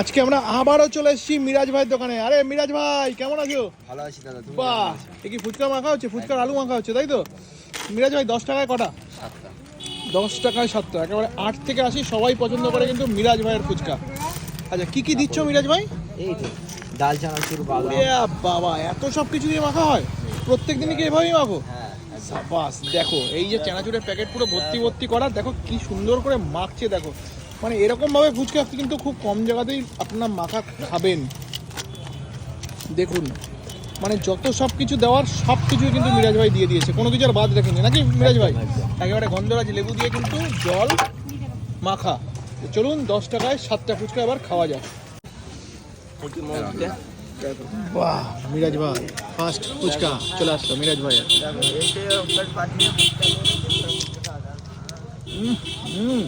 আজকে আমরা আবারও চলে এসেছি মিরাজ ভাইয়ের দোকানে। আরে মিরাজ ভাই কেমন আছো? ভালো আছি দাদা তুমি বাহ এ কি ফুচকা মাখা হচ্ছে? ফুচকার আলু মাখা হচ্ছে তাই তো? মিরাজ ভাই দশ টাকায় কটা? সাতটা। দশ টাকায় সাতটা একেবারে আট থেকে আসি সবাই পছন্দ করে কিন্তু মিরাজ ভাইয়ের ফুচকা। আচ্ছা কি কি দিচ্ছ মিরাজ ভাই? এই তো ডাল চানাচুর বাদাম। বাবা এত সব কিছু দিয়ে মাখা হয়? প্রত্যেক দিনই কি এভাবেই মাখো? হ্যাঁ সাবাস দেখো এই যে চানাচুরের প্যাকেট পুরো ভর্তি ভর্তি করা দেখো কি সুন্দর করে মাখছে দেখো। মানে এরকম ভাবে ফুচকা কিন্তু খুব কম জায়গাতেই আপনার মাখা খাবেন। দেখুন মানে যত সব কিছু দেওয়ার সব কিছু কিন্তু মিরাজ ভাই দিয়ে দিয়েছে। কোনো কিছু আর বাদ রাখেনি, নাকি মিরাজ ভাই? একেবারে গন্ধরাজ লেবু দিয়ে কিন্তু জল মাখা। চলুন, দশ টাকায় সাতটা ফুচকা এবার খাওয়া যাক। বাহ, মিরাজ ভাই ফার্স্ট ফুচকা। চলে আসলো, মিরাজ ভাইয়ের হুম